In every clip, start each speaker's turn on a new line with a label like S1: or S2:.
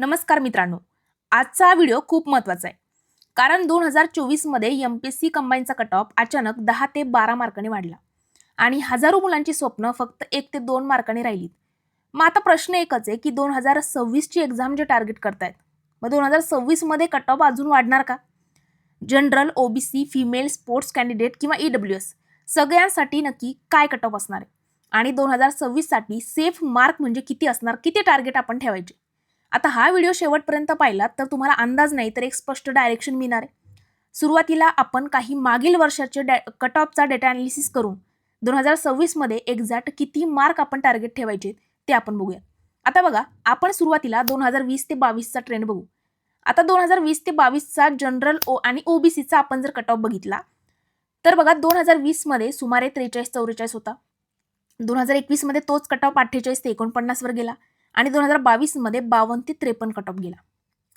S1: नमस्कार मित्रांनो. आजचा हा व्हिडिओ खूप महत्त्वाचा आहे. कारण दोन हजार चोवीसमध्ये एम पी एस सी कंबाईनचा कट ऑफ अचानक दहा ते बारा मार्काने वाढला. आणि हजारो मुलांची स्वप्न फक्त एक ते दोन मार्काने राहिलीत. मग आता प्रश्न एकच आहे की दोन हजार सव्वीसची एक्झाम जे टार्गेट करतायत मग दोन हजार सव्वीसमध्ये कट ऑफ अजून वाढणार का? General OBC female sports candidate किंवा ई डब्ल्यू एस सगळ्यांसाठी नक्की काय कट ऑफ असणार आहे? आणि दोन हजार सव्वीससाठी सेफ मार्क म्हणजे किती असणार? किती टार्गेट आपण ठेवायचे? आता हा व्हिडिओ शेवटपर्यंत पाहिला तर तुम्हाला अंदाज नाही तर एक स्पष्ट डायरेक्शन मिळणार आहे. सुरुवातीला आपण काही मागील वर्षाचे डॅ कट ऑफचा डेटा अनालिसिस करून दोन हजार सव्वीसमध्ये एक्झॅक्ट किती मार्क आपण टार्गेट ठेवायचे ते आपण बघूया. आता बघा आपण सुरुवातीला दोन हजार वीस ते बावीसचा ट्रेंड बघू. आता दोन हजार वीस ते बावीसचा जनरल ओ आणि ओबीसीचा आपण जर कट ऑफ बघितला तर बघा दोन हजार वीसमध्ये सुमारे त्रेचाळीस चौवेचाळीस होता. दोन हजार एकवीसमध्ये तोच कट ऑफ अठ्ठेचाळीस ते एकोणपन्नासवर गेला. आणि दोन हजार बावीसमध्ये बावन्न ते त्रेपन्न कट ऑफ गेला.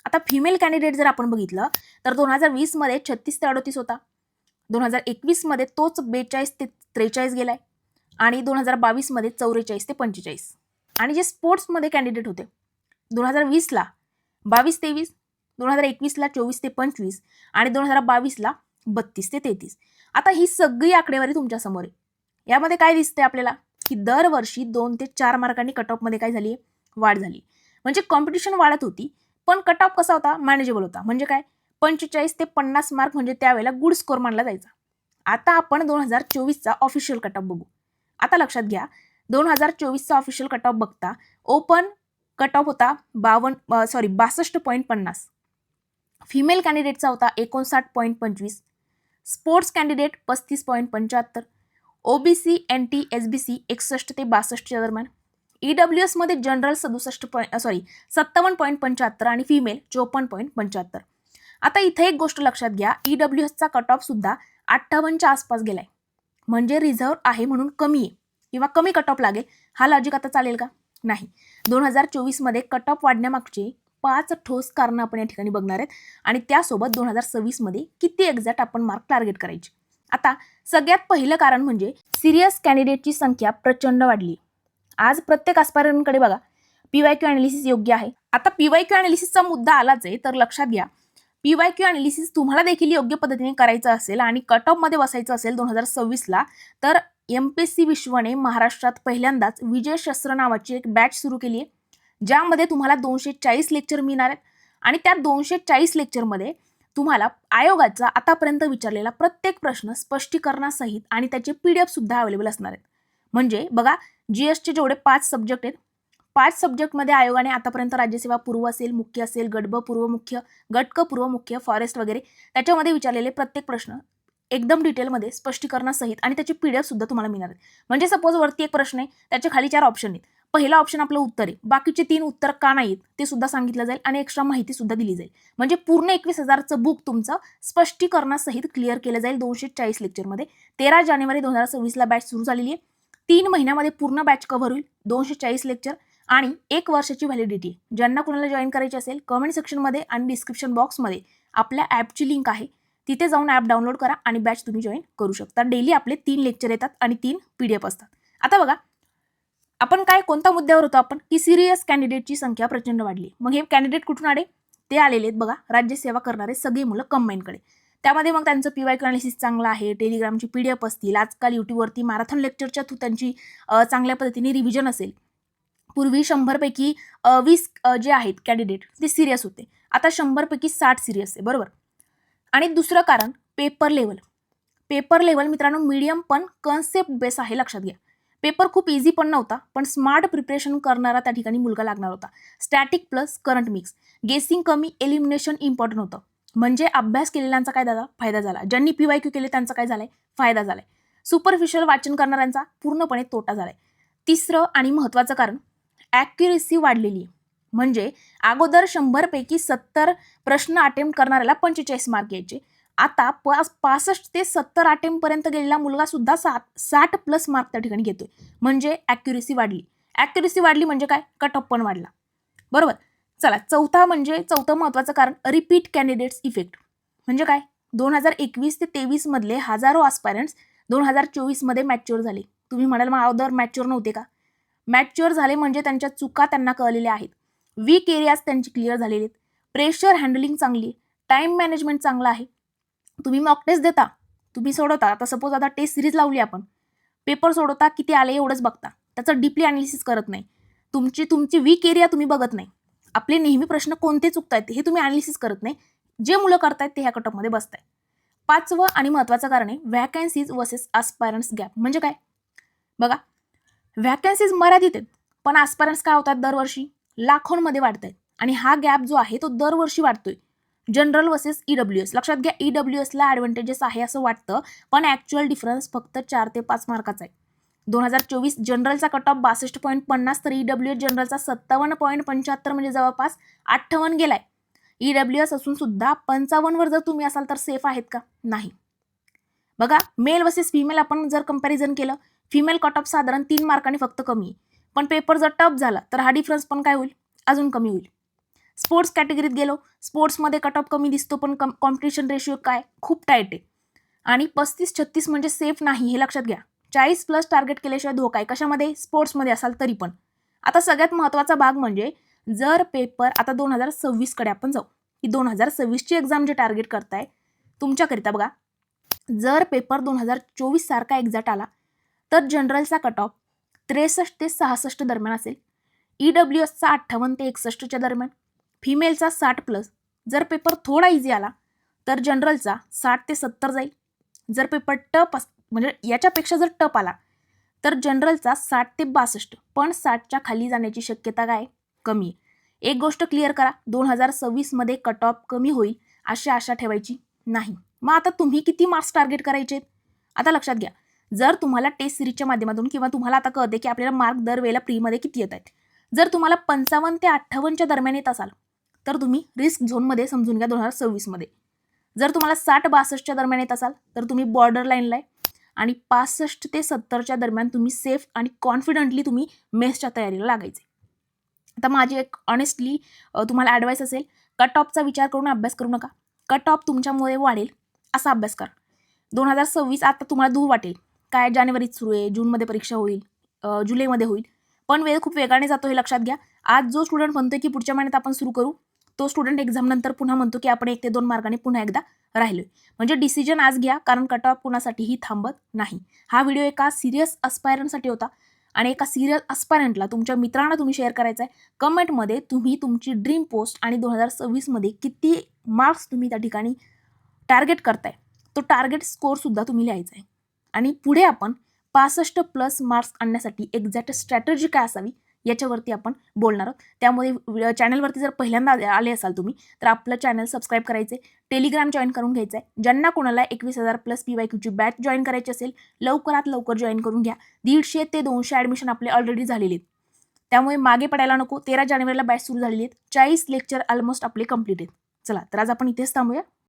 S1: आता फिमेल कॅन्डिडेट जर आपण बघितलं तर दोन हजार वीसमध्ये छत्तीस ते अडतीस होता. दोन हजार एकवीसमध्ये तोच बेचाळीस ते त्रेचाळीस गेलाय. आणि दोन हजार बावीसमध्ये चौवेचाळीस ते पंचेचाळीस. आणि जे स्पोर्ट्समध्ये कॅन्डिडेट होते दोन हजार वीसला बावीस तेवीस दोन हजार एकवीसला चोवीस ते पंचवीस आणि दोन हजार बावीसला बत्तीस ते तेहतीस. आता ही सगळी आकडेवारी तुमच्यासमोर आहे. यामध्ये काय दिसतंय आपल्याला? की दरवर्षी दोन ते चार मार्कांनी कट ऑफमध्ये काय झाली वाढ झाली. म्हणजे कॉम्पिटिशन वाढत होती पण कट ऑफ कसा होता? मॅनेजेबल होता. म्हणजे काय? पंचेचाळीस ते पन्नास मार्क म्हणजे त्यावेळेला गुड स्कोर मानला जायचा. आता आपण दोन हजार चोवीसचा ऑफिशियल कट ऑफ बघू. आता लक्षात घ्या दोन हजार चोवीसचा ऑफिशियल कट ऑफ बघता ओपन कट ऑफ होता बावन्न सॉरी बासष्ट पॉईंट पन्नास. फिमेल कॅन्डिडेटचा होता एकोणसाठ पॉईंट पंचवीस. स्पोर्ट्स कॅन्डिडेट पस्तीस पॉईंट पंच्याहत्तर. OBC N T S B C एकसष्ट ते बासष्टच्या दरम्यान. ई डब्ल्यू एसमध्ये जनरल सदुसष्ट पॉईंट सॉरी सत्तावन्न पॉईंट पंच्याहत्तर आणि फिमेल चोपन्न पॉईंट पंच्याहत्तर. आता इथे एक गोष्ट लक्षात घ्या ई डब्ल्यू एसचा कट ऑफ सुद्धा अठ्ठावन्नच्या आसपास गेलाय. म्हणजे रिझर्व आहे म्हणून कमी आहे. किंवा कमी कट ऑफ लागेल हा लॉजिक आता चालेल का? नाही. दोन हजार चोवीसमध्ये कट ऑफ वाढण्यामागचे पाच ठोस कारणं आपण या ठिकाणी बघणार आहेत. आणि त्यासोबत दोन हजार सव्वीसमध्ये किती एक्झॅक्ट आपण मार्क टार्गेट करायचे. आता सगळ्यात पहिलं कारण म्हणजे सिरियस कॅन्डिडेटची संख्या प्रचंड वाढली. आज प्रत्येक आस्पायरंटकडे बघा पीवाय क्यू अनालिसिस योग्य आहे. आता पीवाय क्यू अनालिसिसचा मुद्दा आलाच आहे तर लक्षात घ्या. पीवाय क्यू अनालिसिस तुम्हाला देखील योग्य पद्धतीने करायचं असेल आणि कट ऑफमध्ये बसायचं असेल दोन हजार सव्वीसला तर एम पी सी विश्वने महाराष्ट्रात पहिल्यांदाच विजय शस्त्र नावाची एक बॅच सुरू केली आहे ज्यामध्ये तुम्हाला दोनशे चाळीस लेक्चर मिळणार आहेत. आणि त्या दोनशे चाळीस लेक्चरमध्ये तुम्हाला आयोगाचा आतापर्यंत विचारलेला प्रत्येक प्रश्न स्पष्टीकरणासहित आणि त्याचे पी डी एफ सुद्धा अवेलेबल असणार आहेत. म्हणजे बघा जी जेवढे पाच सब्जेक्ट आहेत पाच सब्जेक्टमध्ये आयोगाने आतापर्यंत राज्यसेवा पूर्व असेल मुख्य असेल गटब पूर्व मुख्य गटक पूर्व मुख्य फॉरेस्ट वगैरे त्याच्यामध्ये विचारलेले प्रत्येक प्रश्न एकदम डिटेलमध्ये स्पष्टीकरणासहित आणि त्याची पी डी सुद्धा तुम्हाला मिळणार आहे म्हणजे सपोज वरती एक प्रश्न आहे त्याच्याखाली चार ऑप्शन आहेत. पहिला ऑप्शन आपलं उत्तर आहे. बाकीचे तीन उत्तर का नाहीत ते सुद्धा सांगितलं जाईल आणि एक्स्ट्रा माहिती सुद्धा दिली जाईल. म्हणजे पूर्ण एकवीस हजारचं बुक तुमचं स्पष्टीकरणासहित क्लिअर केलं जाईल दोनशे चाळीस लेक्चरमध्ये तेरा जानेवारी दोन हजार सव्वीसला बॅच सुरू झालेली आहे. तीन महिन्यामध्ये पूर्ण बॅच कव्हर होईल दोनशे चाळीस लेक्चर आणि एक वर्षाची व्हॅलिडिटी ज्यांना कुणाला जॉईन करायची असेल कमेंट सेक्शनमध्ये आणि डिस्क्रिप्शन बॉक्समध्ये आपल्या ॲपची लिंक आहे. तिथे जाऊन ॲप डाउनलोड करा आणि बॅच तुम्ही जॉईन करू शकता. डेली आपले तीन लेक्चर येतात आणि तीन पी डी एफ असतात. आता बघा आपण काय कोणत्या मुद्द्यावर होतो आपण? की सिरियस कॅन्डिडेटची संख्या प्रचंड वाढली. मग हे कॅन्डिडेट कुठून आले? ते आलेले आहेत बघा राज्यसेवा करणारे सगळे मुलं कंबाईनकडे त्यामध्ये मग त्यांचं पी वाय अनालिसिस चांगलं आहे टेलिग्रामची पी डी एफ असतील आजकाल यूट्यूबवरती मॅरेथॉन लेक्चरच्या थ्रू त्यांची चांगल्या पद्धतीने रिव्हिजन असेल. पूर्वी शंभरपैकी वीस जे आहेत कॅन्डिडेट ते सिरियस होते. आता शंभरपैकी साठ सिरियस आहे बरोबर? आणि दुसरं कारण पेपर लेवल पेपर लेवल मित्रांनो मीडियम पण कन्सेप्ट बेस आहे लक्षात घ्या. पेपर खूप इझी पण नव्हता पण स्मार्ट प्रिपरेशन करणारा त्या ठिकाणी मुलगा लागणार होता. Static plus current mix guessing कमी एलिमिनेशन इम्पॉर्टंट होतं. म्हणजे अभ्यास केलेल्यांचा काय झाला फायदा झाला. ज्यांनी पी वाय क्यू केले त्यांचा काय झालाय? फायदा झालाय. सुपरफिशियल वाचन करणाऱ्यांचा पूर्णपणे तोटा झालाय. तिसरं आणि महत्त्वाचं कारण ॲक्युरेसी वाढलेली आहे. म्हणजे अगोदर शंभरपैकी सत्तर प्रश्न अटेम्प्ट करणाऱ्याला पंचेचाळीस मार्क यायचे. आता पास पासष्ट ते सत्तर अटेम्प्टपर्यंत गेलेला मुलगा सुद्धा सात साठ प्लस मार्क त्या ठिकाणी घेतोय. म्हणजे ॲक्युरेसी वाढली. ॲक्युरेसी वाढली म्हणजे काय? कट ऑफ पण वाढला. बरोबर? चला चौथा म्हणजे चौथं महत्त्वाचं कारण रिपीट कॅन्डिडेट्स इफेक्ट म्हणजे काय? दोन हजार एकवीस ते तेवीस मधले हजारो आस्पायरंट्स दोन हजार चोवीसमध्ये मॅच्युअर झाले. तुम्ही म्हणाल मग अगोदर मॅच्युअर नव्हते का? मॅच्युअर झाले म्हणजे त्यांच्या चुका त्यांना कळलेल्या आहेत. वीक एरियाज त्यांची क्लिअर झालेले आहेत. प्रेशर हँडलिंग चांगली आहे. टाइम मॅनेजमेंट चांगलं आहे. तुम्ही मॉक टेस्ट देता. तुम्ही सोडवता. आता सपोज आता टेस्ट सिरीज लावली आपण. पेपर सोडवता किती आले एवढंच बघता. त्याचं डीपली अनालिसिस करत नाही. तुमची तुमची वीक एरिया तुम्ही बघत नाही. आपले नेहमी प्रश्न कोणते चुकतायत हे तुम्ही अनालिसिस करत नाही. जे मुलं करतायत ते ह्या कटअपमध्ये बसताय पाचवं आणि महत्त्वाचं कारण आहे व्हॅकन्सीज वर्सेस आस्पायरन्स गॅप म्हणजे काय? बघा व्हॅकन्सीज मर्यादित आहेत पण आस्पायरन्स काय होतात दरवर्षी? लाखोंमध्ये वाढत आहेत आणि हा गॅप जो आहे तो दरवर्षी वाढतोय. जनरल वर्सेस ईडब्ल्यू एस लक्षात घ्या ईडब्ल्यू एसला ॲडव्हान्टेजेस आहे असं वाटतं पण ॲक्च्युअल डिफरन्स फक्त चार ते पाच मार्काचा आहे. दोन हजार चोवीस जनरलचा कट ऑफ बासष्ट पॉईंट पन्नास तर ईडब्ल्यू एस जनरलचा सत्तावन्न पॉईंट पंच्याहत्तर म्हणजे जवळपास अठ्ठावन्न गेलाय. ईडब्ल्यू एस असून सुद्धा पंचावन्नवर जर तुम्ही असाल तर सेफ आहेत का? नाही. बघा मेल वर्सेस फिमेल आपण जर कंपॅरिझन केलं फिमेल कट ऑफ साधारण तीन मार्कांनी फक्त कमी आहे. पण पेपर जर टफ झाला तर हा डिफरन्स पण काय होईल? अजून कमी होईल. स्पोर्ट्स कॅटेगरीत गेलो स्पोर्ट्समध्ये कट ऑफ कमी दिसतो पण कम कॉम्पिटिशन रेशिओ काय? खूप टाईट आहे. आणि पस्तीस छत्तीस म्हणजे सेफ नाही हे लक्षात घ्या. चाळीस प्लस टार्गेट केल्याशिवाय धोका आहे. कशामध्ये? स्पोर्ट्समध्ये असाल तरी पण. आता सगळ्यात महत्त्वाचा भाग म्हणजे जर पेपर आता दोन हजार सव्वीसकडे आपण जाऊ की दोन हजार सव्वीसची एक्झाम जे टार्गेट करताय तुमच्याकरिता बघा जर पेपर दोन हजार चोवीस सारखा एक्झॅक्ट आला तर जनरलचा कट ऑफ त्रेसष्ट ते सहासष्ट दरम्यान असेल. ई डब्ल्यू एसचा अठ्ठावन्न ते एकसष्टच्या दरम्यान. फिमेलचा साठ प्लस जर पेपर थोडा इझी आला तर जनरलचा साठ ते सत्तर जाईल. जर पेपर टप अस म्हणजे याच्यापेक्षा जर टप आला तर जनरलचा साठ ते बासष्ट पण साठच्या खाली जाण्याची शक्यता काय? कमी. एक गोष्ट क्लिअर करा दोन हजार सव्वीसमध्ये कट ऑफ कमी होईल अशी आशा ठेवायची नाही. मग आता तुम्ही किती मार्क्स टार्गेट करायचे? आता लक्षात घ्या जर तुम्हाला टेस्ट सिरीजच्या माध्यमातून किंवा तुम्हाला आता कळते की आपल्याला मार्क दरवेळेला प्रीमध्ये किती येत आहेत जर तुम्हाला पंचावन्न ते अठ्ठावन्नच्या दरम्यान येत असाल तर तुम्ही रिस्क झोनमध्ये समजून घ्या दोन हजार सव्वीसमध्ये जर तुम्हाला साठ बासष्टच्या दरम्यान येत असाल तर तुम्ही बॉर्डर लाईनला आहे. आणि पासष्ट ते सत्तरच्या दरम्यान तुम्ही सेफ आणि कॉन्फिडंटली तुम्ही मेसच्या तयारीला लागायचे. आता माझी एक ऑनेस्टली तुम्हाला ॲडवाईस असेल कट ऑफचा विचार करून अभ्यास करू नका. कट ऑफ तुमच्यामुळे वाढेल असा अभ्यास करा. दोन हजार सव्वीस आता तुम्हाला दूर वाटेल. काय जानेवारीत सुरू आहे जूनमध्ये परीक्षा होईल जुलैमध्ये होईल. पण वेळ खूप वेगाने जातो हे लक्षात घ्या. आज जो स्टुडंट म्हणतोय की पुढच्या महिन्यात आपण सुरू करू तो स्टुडंट एक्झाम नंतर पुन्हा म्हणतो की आपण एक ते दोन मार्गाने पुन्हा एकदा राहिलोय. म्हणजे डिसिजन आज घ्या कारण कट ऑफ कुणासाठीही थांबत नाही. हा व्हिडिओ एका सिरियस अस्पायरंटसाठी होता. आणि एका सिरियस अस्पायरंटला तुमच्या मित्रांना तुम्ही शेअर करायचा आहे कमेंटमध्ये तुम्ही तुमची ड्रीम पोस्ट आणि दोन हजार सव्वीसमध्ये किती मार्क्स तुम्ही त्या ठिकाणी टार्गेट करताय. तो टार्गेट स्कोअरसुद्धा तुम्ही लिहायचा आहे आणि पुढे आपण पासष्ट प्लस मार्क्स आणण्यासाठी एक्झॅक्ट स्ट्रॅटर्जी काय असावी? याच्यावरती आपण बोलणार आहोत. त्यामध्ये चॅनलवरती जर पहिल्यांदा आले- आले असाल तुम्ही तर आपलं चॅनल सबस्क्राईब करायचे टेलिग्राम जॉईन करून घ्यायचं आहे ज्यांना कोणाला एकवीस हजार प्लस पी वाय क्यूची बॅच जॉईन करायची असेल लवकरात लवकर जॉईन करून घ्या. दीडशे ते दोनशे ॲडमिशन आपले ऑलरेडी झालेले आहेत. त्यामुळे मागे पडायला नको. तेरा जानेवारीला बॅच सुरू झालेली आहेत. चाळीस लेक्चर ऑलमोस्ट आपले कंप्लीट आहेत. चला तर आज आपण इथेच थांबूया.